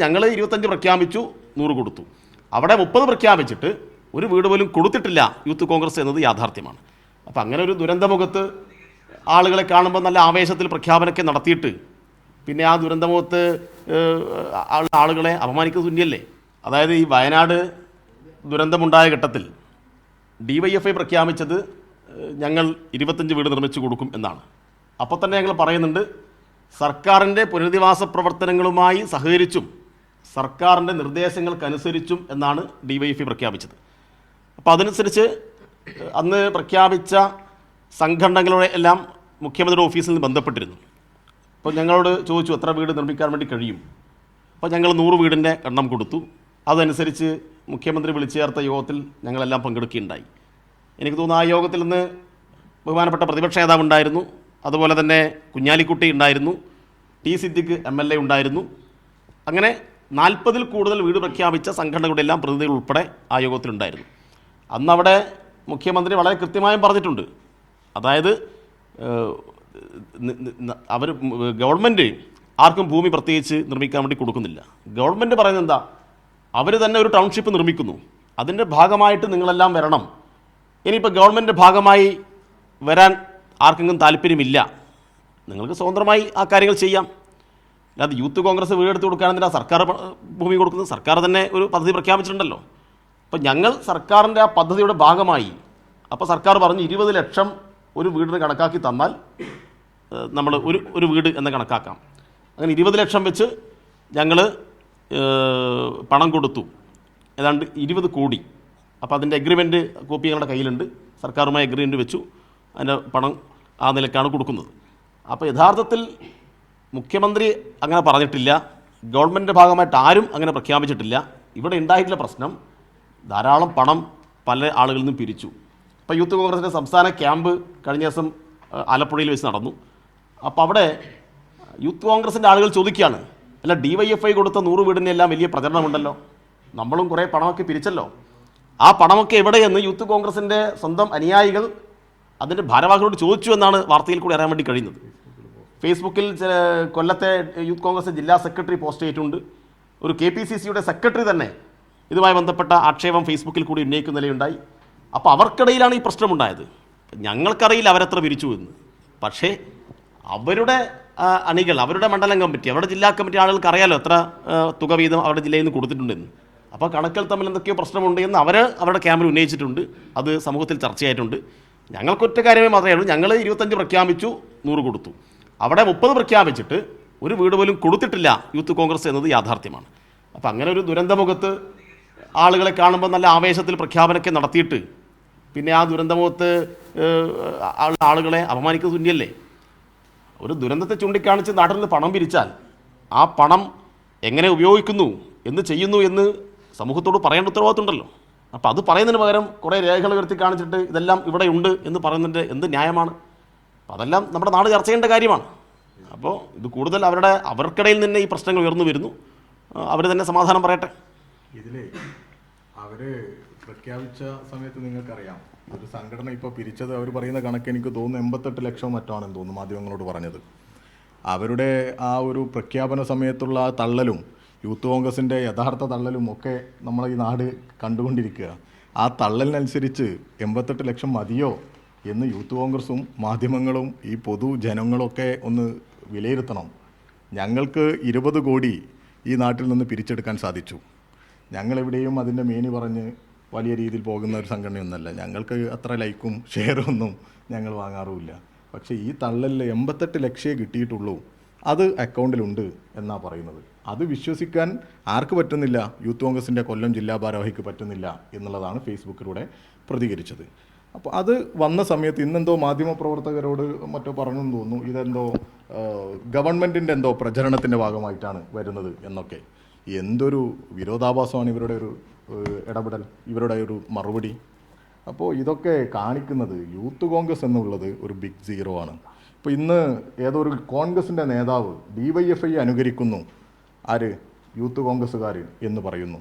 ഞങ്ങൾ ഇരുപത്തഞ്ച് പ്രഖ്യാപിച്ചു നൂറ് കൊടുത്തു. അവിടെ മുപ്പത് പ്രഖ്യാപിച്ചിട്ട് ഒരു വീട് പോലും കൊടുത്തിട്ടില്ല യൂത്ത് കോൺഗ്രസ് എന്നത് യാഥാർത്ഥ്യമാണ്. അപ്പം അങ്ങനെ ഒരു ദുരന്തമുഖത്ത് ആളുകളെ കാണുമ്പോൾ നല്ല ആവേശത്തിൽ പ്രഖ്യാപനമൊക്കെ നടത്തിയിട്ട് പിന്നെ ആ ദുരന്തമുഖത്ത് ആളുകളെ അപമാനിക്കുന്ന തുല്യല്ലേ അതായത് ഈ വയനാട് ദുരന്തമുണ്ടായ ഘട്ടത്തിൽ ഡി വൈ എഫ് ഐ പ്രഖ്യാപിച്ചത് ഞങ്ങൾ ഇരുപത്തഞ്ച് വീട് നിർമ്മിച്ചു കൊടുക്കും എന്നാണ്. അപ്പോൾ തന്നെ ഞങ്ങൾ പറയുന്നുണ്ട് സർക്കാരിന്റെ പുനരധിവാസ പ്രവർത്തനങ്ങളുമായി സഹകരിച്ചും സർക്കാരിന്റെ നിർദ്ദേശങ്ങൾക്കനുസരിച്ചും എന്നാണ് ഡി വൈ എഫ് ഐ പ്രഖ്യാപിച്ചത്. അപ്പോൾ അതനുസരിച്ച് അന്ന് പ്രഖ്യാപിച്ച സംഘടനകളുടെ എല്ലാം മുഖ്യമന്ത്രിയുടെ ഓഫീസിൽ നിന്ന് ബന്ധപ്പെട്ടിരുന്നു. അപ്പോൾ ഞങ്ങളോട് ചോദിച്ചു എത്ര വീട് നിർമ്മിക്കാൻ വേണ്ടി കഴിയും? അപ്പോൾ ഞങ്ങൾ നൂറ് വീടിന്റെ എണ്ണം കൊടുത്തു. അതനുസരിച്ച് മുഖ്യമന്ത്രി വിളിച്ചു ചേർത്ത യോഗത്തിൽ ഞങ്ങളെല്ലാം പങ്കെടുക്കുകയുണ്ടായി. എനിക്ക് തോന്നുന്നു ആ യോഗത്തിൽ നിന്ന് ബഹുമാനപ്പെട്ട പ്രതിപക്ഷ നേതാവ് ഉണ്ടായിരുന്നു. അതുപോലെ തന്നെ കുഞ്ഞാലിക്കുട്ടി ഉണ്ടായിരുന്നു. T Siddique M L A ഉണ്ടായിരുന്നു. അങ്ങനെ നാൽപ്പതിൽ കൂടുതൽ വീട് പ്രഖ്യാപിച്ച സംഘടനകളുടെ എല്ലാം പ്രതിനിധികൾ ഉൾപ്പെടെ ആ യോഗത്തിലുണ്ടായിരുന്നു അന്നവിടെ മുഖ്യമന്ത്രി വളരെ കൃത്യമായും പറഞ്ഞിട്ടുണ്ട്. അതായത് അവർ ഗവൺമെന്റ് ആർക്കും ഭൂമി പ്രത്യേകിച്ച് നിർമ്മിക്കാൻ വേണ്ടി കൊടുക്കുന്നില്ല. ഗവൺമെന്റ് പറയുന്നത് എന്താ? അവർ തന്നെ ഒരു ടൗൺഷിപ്പ് നിർമ്മിക്കുന്നു. അതിന്റെ ഭാഗമായിട്ട് നിങ്ങളെല്ലാം വരണം. ഇനിയിപ്പോൾ ഗവൺമെന്റ് ഭാഗമായി വരാൻ ആർക്കെങ്കിലും താല്പര്യമില്ല. നിങ്ങൾക്ക് സ്വതന്ത്രമായി ആ കാര്യങ്ങൾ ചെയ്യാം. അല്ലാതെ യൂത്ത് കോൺഗ്രസ് വീടെടുത്ത് കൊടുക്കുകയാണെന്നില്ല സർക്കാർ ഭൂമി കൊടുക്കുന്നത് സർക്കാർ തന്നെ ഒരു പദ്ധതി പ്രഖ്യാപിച്ചിട്ടുണ്ടല്ലോ. അപ്പോൾ ഞങ്ങൾ സർക്കാരിന്റെ ആ പദ്ധതിയുടെ ഭാഗമായി അപ്പോൾ സർക്കാർ പറഞ്ഞ് ഇരുപത് ലക്ഷം ഒരു വീടിന് കണക്കാക്കി തന്നാൽ നമ്മൾ ഒരു ഒരു വീട് എന്ന് കണക്കാക്കാം. അങ്ങനെ ഇരുപത് ലക്ഷം വെച്ച് ഞങ്ങൾ പണം കൊടുത്തു. ഏതാണ്ട് ഇരുപത് കോടി. അപ്പോൾ അതിന്റെ എഗ്രിമെന്റ് കോപ്പി ഞങ്ങളുടെ കയ്യിലുണ്ട്. സർക്കാരുമായി എഗ്രിമെന്റ് വെച്ചു. അതിന്റെ പണം ആ നിലക്കാണ് കൊടുക്കുന്നത്. അപ്പോൾ യഥാർത്ഥത്തിൽ മുഖ്യമന്ത്രി അങ്ങനെ പറഞ്ഞിട്ടില്ല. ഗവൺമെന്റിന്റെ ഭാഗമായിട്ട് ആരും അങ്ങനെ പ്രഖ്യാപിച്ചിട്ടില്ല. ഇവിടെ ഉണ്ടായിട്ടുള്ള പ്രശ്നം ധാരാളം പണം പല ആളുകളിൽ നിന്നും പിരിച്ചു. അപ്പോൾ യൂത്ത് കോൺഗ്രസിന്റെ സംസ്ഥാന ക്യാമ്പ് കഴിഞ്ഞ ദിവസം ആലപ്പുഴയിൽ വെച്ച് നടന്നു. അപ്പോൾ അവിടെ യൂത്ത് കോൺഗ്രസിന്റെ ആളുകൾ ചോദിക്കുകയാണ് അല്ല ഡി വൈ എഫ് ഐ കൊടുത്ത നൂറ് വീടിനെല്ലാം വലിയ പ്രചരണമുണ്ടല്ലോ? നമ്മളും കുറേ പണമൊക്കെ പിരിച്ചല്ലോ? ആ പണമൊക്കെ എവിടെയെന്ന് യൂത്ത് കോൺഗ്രസിന്റെ സ്വന്തം അനുയായികൾ അതിന്റെ ഭാരവാഹികളോട് ചോദിച്ചു എന്നാണ് വാർത്തയിൽ കൂടി അറിയാൻ വേണ്ടി കഴിയുന്നത്. ഫേസ്ബുക്കിൽ ചില കൊല്ലത്തെ യൂത്ത് കോൺഗ്രസ് ജില്ലാ സെക്രട്ടറി പോസ്റ്റ് ചെയ്തിട്ടുണ്ട്. ഒരു കെ പി സി സിയുടെ സെക്രട്ടറി തന്നെ ഇതുമായി ബന്ധപ്പെട്ട ആക്ഷേപം ഫേസ്ബുക്കിൽ കൂടി ഉന്നയിക്കുന്ന നിലയുണ്ടായി. അപ്പോൾ അവർക്കിടയിലാണ് ഈ പ്രശ്നമുണ്ടായത്. ഞങ്ങൾക്കറിയില്ല അവരെത്ര പിരിച്ചു എന്ന്. പക്ഷേ അവരുടെ അണികൾ അവരുടെ മണ്ഡലം കമ്മിറ്റി അവരുടെ ജില്ലാ കമ്മിറ്റി ആളുകൾക്ക് അറിയാലോ എത്ര തുക വീതം അവരുടെ ജില്ലയിൽ നിന്ന് കൊടുത്തിട്ടുണ്ടെന്ന്. അപ്പോൾ കണക്കിൽ തമ്മിൽ എന്തൊക്കെയോ പ്രശ്നമുണ്ട് എന്ന് അവർ അവരുടെ ക്യാമ്പിൽ ഉന്നയിച്ചിട്ടുണ്ട്. അത് സമൂഹത്തിൽ ചർച്ചയായിട്ടുണ്ട്. ഞങ്ങൾക്കൊറ്റ കാര്യമേ മാത്രമേ ഉള്ളൂ. ഞങ്ങൾ ഇരുപത്തഞ്ച് പ്രഖ്യാപിച്ചു നൂറ് കൊടുത്തു. അവിടെ മുപ്പത് പ്രഖ്യാപിച്ചിട്ട് ഒരു വീട് പോലും കൊടുത്തിട്ടില്ല യൂത്ത് കോൺഗ്രസ് എന്നത് യാഥാർത്ഥ്യമാണ്. അപ്പം അങ്ങനെ ഒരു ദുരന്തമുഖത്ത് ആളുകളെ കാണുമ്പോൾ നല്ല ആവേശത്തിൽ പ്രഖ്യാപനമൊക്കെ നടത്തിയിട്ട് പിന്നെ ആ ദുരന്തമുഖത്ത് ആളുകളെ അപമാനിക്കുന്ന തുല്യല്ലേ ഒരു ദുരന്തത്തെ ചൂണ്ടിക്കാണിച്ച് നാട്ടിൽ നിന്ന് പണം പിരിച്ചാൽ ആ പണം എങ്ങനെ ഉപയോഗിക്കുന്നു എന്ന് ചെയ്യുന്നു എന്ന് സമൂഹത്തോട് പറയേണ്ട ഉത്തരവാദിത്തമുണ്ടല്ലോ അപ്പോൾ അത് പറയുന്നതിന് പകരം കുറേ രേഖകൾ ഉയർത്തി കാണിച്ചിട്ട് ഇതെല്ലാം ഇവിടെ ഉണ്ട് എന്ന് പറയുന്നതിന്റെ എന്ത് ന്യായമാണ്? അപ്പോൾ അതെല്ലാം നമ്മുടെ നാട് ചർച്ച ചെയ്യേണ്ട കാര്യമാണ്. അപ്പോൾ ഇത് കൂടുതൽ അവരുടെ അവർക്കിടയിൽ നിന്ന് ഈ പ്രശ്നങ്ങൾ ഉയർന്നു വരുന്നു. അവർ തന്നെ സമാധാനം പറയട്ടെ. ഇതിലേ അവർ പ്രഖ്യാപിച്ച സമയത്ത് നിങ്ങൾക്കറിയാം. ഒരു സംഘടന ഇപ്പോൾ പിരിച്ചത് അവർ പറയുന്ന കണക്ക് എനിക്ക് തോന്നുന്നു എൺപത്തെട്ട് ലക്ഷം മറ്റാണെന്ന് തോന്നുന്നു മാധ്യമങ്ങളോട് പറഞ്ഞത്. അവരുടെ ആ ഒരു പ്രഖ്യാപന സമയത്തുള്ള തള്ളലും യൂത്ത് കോൺഗ്രസിന്റെ യഥാർത്ഥ തള്ളലും ഒക്കെ നമ്മളെ ഈ നാട് കണ്ടുകൊണ്ടിരിക്കുക. ആ തള്ളലിനനുസരിച്ച് എൺപത്തെട്ട് ലക്ഷം മതിയോ? എന്ന് യൂത്ത് കോൺഗ്രസും മാധ്യമങ്ങളും ഈ പൊതുജനങ്ങളൊക്കെ ഒന്ന് വിലയിരുത്തണം. ഞങ്ങൾക്ക് ഇരുപത് കോടി ഈ നാട്ടിൽ നിന്ന് പിരിച്ചെടുക്കാൻ സാധിച്ചു. ഞങ്ങളെവിടെയും അതിന്റെ മേനി പറഞ്ഞ് വലിയ രീതിയിൽ പോകുന്ന ഒരു സംഘടനയൊന്നുമല്ല ഞങ്ങൾക്ക് അത്ര ലൈക്കും ഷെയറൊന്നും ഞങ്ങൾ വാങ്ങാറുമില്ല. പക്ഷേ ഈ തള്ളലിൽ എൺപത്തെട്ട് ലക്ഷേ കിട്ടിയിട്ടുള്ളൂ. അത് അക്കൗണ്ടിലുണ്ട് എന്നാണ് പറയുന്നത്. അത് വിശ്വസിക്കാൻ ആർക്ക് പറ്റുന്നില്ല? യൂത്ത് കോൺഗ്രസിന്റെ കൊല്ലം ജില്ലാ ഭാരവാഹിക്ക് പറ്റുന്നില്ല എന്നുള്ളതാണ് ഫേസ്ബുക്കിലൂടെ പ്രതികരിച്ചത്. അപ്പോൾ അത് വന്ന സമയത്ത് ഇന്നെന്തോ മാധ്യമപ്രവർത്തകരോട് മറ്റോ പറഞ്ഞു തോന്നുന്നു. ഇതെന്തോ ഗവൺമെന്റിന്റെ എന്തോ പ്രചരണത്തിന്റെ ഭാഗമായിട്ടാണ് വരുന്നത് എന്നൊക്കെ. എന്തൊരു വിരോധാഭാസമാണ് ഇവരുടെ ഒരു ഇടപെടൽ ഇവരുടെ ഒരു മറുപടി. അപ്പോൾ ഇതൊക്കെ കാണിക്കുന്നത് യൂത്ത് കോൺഗ്രസ് എന്നുള്ളത് ഒരു ബിഗ് സീറോ ആണ്. ഇപ്പോൾ ഇന്ന് ഏതോ ഒരു കോൺഗ്രസിന്റെ നേതാവ് ഡി വൈ എഫ് ഐ അനുകരിക്കുന്നു. ആര്? യൂത്ത് കോൺഗ്രസ്സുകാർ എന്ന് പറയുന്നു.